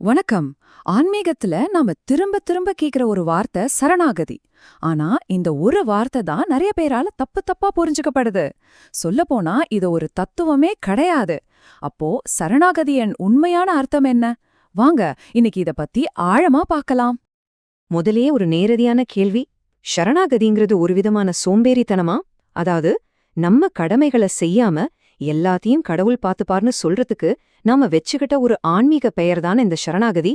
வணக்கம். ஆன்மீகத்துல நாம திரும்ப திரும்ப கேக்குற ஒரு வார்த்தை சரணாகதி. ஆனா இந்த ஒரு வார்த்தை தான் நிறைய பேரால தப்பு தப்பா புரிஞ்சுக்கப்படுது. சொல்லப்போனா இது ஒரு தத்துவமே கிடையாது. அப்போ சரணாகதியின் உண்மையான அர்த்தம் என்ன? வாங்க இன்னைக்கு இத பத்தி ஆழமா பார்க்கலாம். முதலே ஒரு நேரடியான கேள்வி. சரணாகதிங்கிறது ஒரு விதமான சோம்பேறித்தனமா? அதாவது நம்ம கடமைகளை செய்யாம எல்லாத்தையும் கடவுள் பார்த்துப்பார்னு சொல்றதுக்கு நாம வெச்சுக்கிட்ட ஒரு ஆன்மீக பெயர்தான் இந்த சரணாகதி.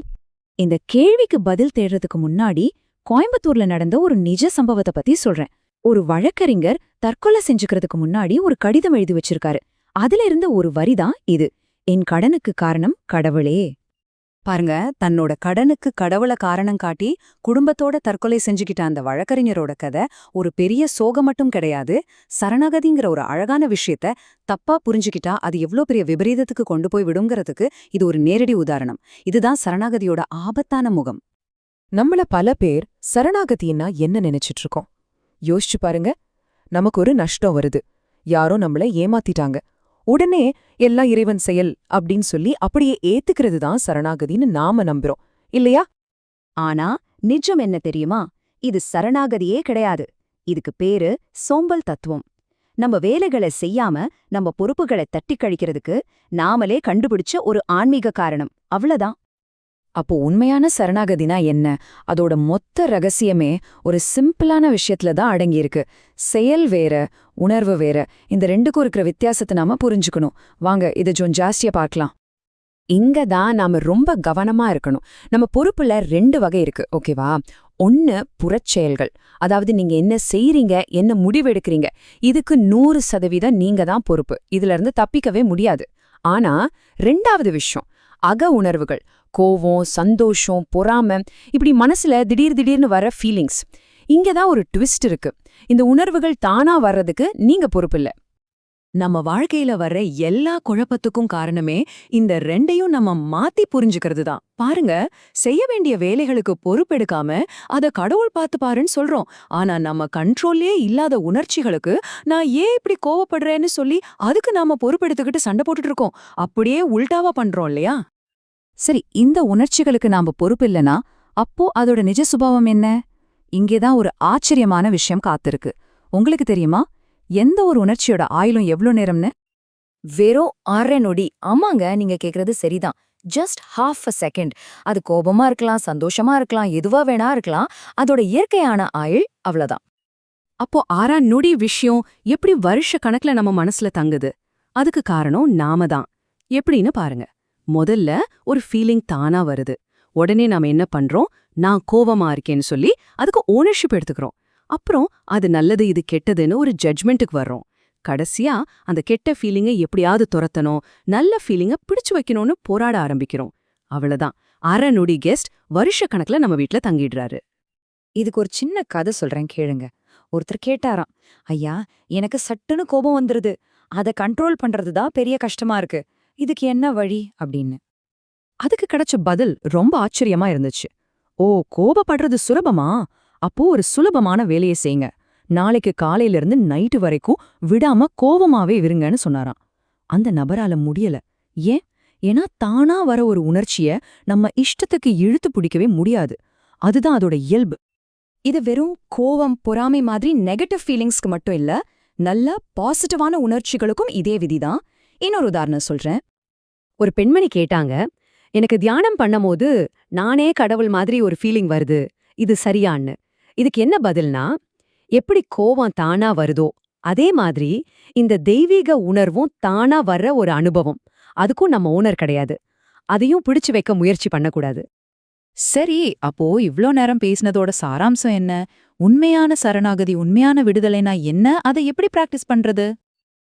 இந்த கேள்விக்கு பதில் தேடுறதுக்கு முன்னாடி கோயம்புத்தூர்ல நடந்த ஒரு நிஜ சம்பவத்தை பத்தி சொல்றேன். ஒரு வழக்கறிஞர் தற்கொலை செஞ்சுக்கிறதுக்கு முன்னாடி ஒரு கடிதம் எழுதி வச்சிருக்காரு. அதுல இருந்த ஒரு வரிதான் இது. என் கடனுக்கு காரணம் கடவுளே. பாருங்க தன்னோட கடனுக்கு கடவுள காரணம் காட்டி குடும்பத்தோட தற்கொலை செஞ்சுக்கிட்ட அந்த வழக்கறிஞரோட கதை ஒரு பெரிய சோகம் மட்டும் கிடையாது. சரணாகதிங்கிற ஒரு அழகான விஷயத்த தப்பா புரிஞ்சுக்கிட்டா அது எவ்ளோ பெரிய விபரீதத்துக்கு கொண்டு போய் விடுங்கிறதுக்கு இது ஒரு நேரடி உதாரணம். இதுதான் சரணாகதியோட ஆபத்தான முகம். நம்மள பல பேர் சரணாகதின்னா என்ன நினைச்சிட்டு இருக்கோம்? யோசிச்சு பாருங்க நமக்கு ஒரு நஷ்டம் வருது. யாரோ நம்மள ஏமாத்திட்டாங்க. உடனே எல்லாம் இறைவன் செயல் அப்படின்னு சொல்லி அப்படியே ஏத்துக்கிறது தான் சரணாகதின்னு நாம நம்புறோம். இல்லையா? ஆனா நிஜம் என்ன தெரியுமா? இது சரணாகதியே கிடையாது. இதுக்கு பேரு சோம்பல் தத்துவம். நம்ம வேலைகளை செய்யாம நம்ம பொறுப்புகளை தட்டி கழிக்கிறதுக்கு நாமளே கண்டுபிடிச்ச ஒரு ஆன்மீக காரணம். அவ்வளவுதான். அப்போ உண்மையான சரணாகதினா என்ன? அதோட மொத்த ரகசியமே ஒரு சிம்பிளான விஷயத்துல தான் அடங்கியிருக்கு. செயல் வேற உணர்வு வேற. இந்த ரெண்டுக்கும் இருக்கிற வித்தியாசத்தை நாம புரிஞ்சுக்கணும். வாங்க இதை ஜோன் ஜாஸ்தியா பார்க்கலாம். இங்க தான் நாம ரொம்ப கவனமா இருக்கணும். நம்ம பொறுப்புல ரெண்டு வகை இருக்கு ஓகேவா? ஒன்னு புறச்செயல்கள் அதாவது நீங்க என்ன செய்றீங்க என்ன முடிவெடுக்கிறீங்க இதுக்கு நூறு சதவீதம் நீங்க தான் பொறுப்பு. இதுல இருந்து தப்பிக்கவே முடியாது. ஆனா ரெண்டாவது விஷயம். அக உணர்வுகள் கோவம் சந்தோஷம் பொறாமை இப்படி மனசுல திடீர் திடீர்னு வர ஃபீலிங்ஸ் இங்க தான் ஒரு ட்விஸ்ட் இருக்கு. இந்த உணர்வுகள் தானா வர்றதுக்கு நீங்க பொறுப்பில்ல நம்ம வாழ்க்கையில வர்ற எல்லா குழப்பத்துக்கும் காரணமே இந்த ரெண்டையும் நம்ம மாத்தி புரிஞ்சுக்கிறது தான். பாருங்க செய்ய வேண்டிய வேலைகளுக்கு பொறுப்பெடுக்காம அத கடவுள் பார்த்து பாருன்னு சொல்றோம். ஆனா நம்ம கண்ட்ரோல்லே இல்லாத உணர்ச்சிகளுக்கு நான் ஏன் இப்படி கோவப்படுறேன்னு சொல்லி அதுக்கு நாம பொறுப்பெடுத்துக்கிட்டு சண்டை போட்டுட்டு இருக்கோம். அப்படியே உல்டாவா பண்றோம் இல்லையா? சரி இந்த உணர்ச்சிகளுக்கு நாம பொறுப்பில்லைனா அப்போ அதோட நிஜ சுபாவம் என்ன? இங்கேதான் ஒரு ஆச்சரியமான விஷயம் காத்திருக்கு. உங்களுக்கு தெரியுமா? எந்த ஒரு உணர்ச்சியோட ஆயுளும் எவ்ளோ நேரம்னு? வெறும் அரை நொடி. ஆமாங்க நீங்க கேக்குறது சரிதான். ஜஸ்ட் ஹாஃப் அ செகண்ட் அது கோபமா இருக்கலாம் சந்தோஷமா இருக்கலாம் எதுவா வேணா இருக்கலாம். அதோட இயற்கையான ஆயுள் அவ்வளவுதான். அப்போ ஆறா நொடி விஷயம் எப்படி வருஷ கணக்குல நம்ம மனசுல தங்குது? அதுக்கு காரணம் நாம தான் எப்படின்னு பாருங்க. முதல்ல ஒரு ஃபீலிங் தானா வருது. உடனே நாம என்ன பண்றோம்? நான் கோவமா இருக்கேன்னு சொல்லி அதுக்கு ஓனர்ஷிப் எடுத்துக்கிறோம். அப்புறம் அது நல்லது இது கெட்டதுன்னு ஒரு ஜட்ஜ்மெண்ட்டுக்கு வர்றோம். கடைசியா அந்த கெட்ட ஃபீலிங்கை எப்படியாவது துரத்தணும் நல்ல ஃபீலிங்கை பிடிச்சு வைக்கணும்னு போராட ஆரம்பிக்கிறோம். அவ்வளவுதான். அரை நொடி கெஸ்ட் வருஷ கணக்குல நம்ம வீட்டுல தங்கிடுறாரு. இதுக்கு ஒரு சின்ன கதை சொல்றேன் கேளுங்க. ஒருத்தர் கேட்டாராம் ஐயா எனக்கு சட்டுன்னு கோபம் வந்துருது. அதை கண்ட்ரோல் பண்றது தான் பெரிய கஷ்டமா இருக்கு. இதுக்கு என்ன வழி? அப்படின்னு. அதுக்கு கிடைச்ச பதில் ரொம்ப ஆச்சரியமா இருந்துச்சு. ஓ கோபப்படுறது சுலபமா? அப்போ ஒரு சுலபமான வேலையை செய்யுங்க. நாளைக்கு காலையில இருந்து நைட்டு வரைக்கும் விடாம கோவமாவே இருங்கன்னு சொன்னாராம். அந்த நபரால முடியல. ஏன்? ஏன்னா தானா வர ஒரு உணர்ச்சிய நம்ம இஷ்டத்துக்கு இழுத்து பிடிக்கவே முடியாது. அதுதான் அதோட இயல்பு. இது வெறும் கோவம் பொறாமை மாதிரி நெகட்டிவ் ஃபீலிங்ஸ்க்கு மட்டும் இல்ல நல்ல பாசிட்டிவான உணர்ச்சிகளுக்கும் இதே விதிதான். இன்னொரு உதாரணம் சொல்றேன். ஒரு பெண்மணி கேட்டாங்க எனக்கு தியானம் பண்ணும்போது நானே கடவுள் மாதிரி ஒரு ஃபீலிங் வருது இது சரியான்னு. இதுக்கு என்ன பதில்னா எப்படி கோவம் தானா வருதோ அதே மாதிரி இந்த தெய்வீக உணர்வும் தானா வர்ற ஒரு அனுபவம். அதுக்கும் நம்ம ஓனர் கிடையாது. அதையும் பிடிச்சு வைக்க முயற்சி பண்ணக்கூடாது. சரி அப்போ இவ்ளோ நேரம் பேசினதோட சாராம்சம் என்ன? உண்மையான சரணாகதி உண்மையான விடுதலைனா என்ன? அதை எப்படி பிராக்டிஸ் பண்றது?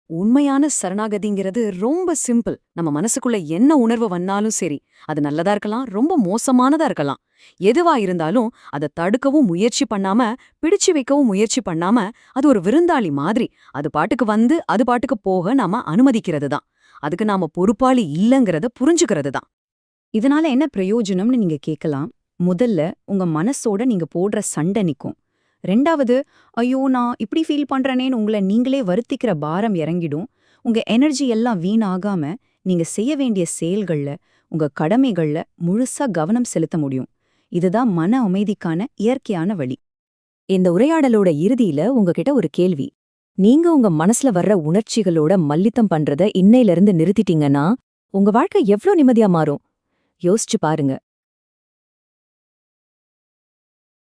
உண்மையான சரணாகதிங்கிறது ரொம்ப சிம்பிள். நம்ம மனசுக்குள்ள என்ன உணர்வு வந்தாலும் சரி அது நல்லதா இருக்கலாம் ரொம்ப மோசமானதா இருக்கலாம். எதுவா இருந்தாலும் அதை தடுக்கவும் முயற்சி பண்ணாம பிடிச்சு வைக்கவும் முயற்சி பண்ணாம அது ஒரு விருந்தாளி மாதிரி அது பாட்டுக்கு வந்து அது பாட்டுக்கு போக நாம அனுமதிக்கிறது தான். அதுக்கு நாம பொறுப்பாளி இல்லங்கிறத புரிஞ்சுக்கிறது தான். இதனால என்ன பிரயோஜனம்னு நீங்க கேட்கலாம்? முதல்ல உங்க மனசோட நீங்க போடுற சண்டை நிற்கும் ரெண்டாவது ஐயோ நான் இப்படி ஃபீல் பண்ணுறனேன்னு உங்களை நீங்களே வருத்திக்கிற பாரம் இறங்கிடும். உங்க எனர்ஜி எல்லாம் வீணாகாம நீங்க செய்ய வேண்டிய செயல்கள்ல உங்க கடமைகள்ல முழுசா கவனம் செலுத்த முடியும். இதுதான் மன அமைதிக்கான இயற்கையான வழி. இந்த உரையாடலோட இறுதியில உங்ககிட்ட ஒரு கேள்வி. நீங்க உங்க மனசுல வர்ற உணர்ச்சிகளோட மல்லித்தம் பண்றத இன்னையிலிருந்து நிறுத்திட்டீங்கன்னா உங்க வாழ்க்கை எவ்ளோ நிம்மதியா மாறும்? யோசிச்சு பாருங்க.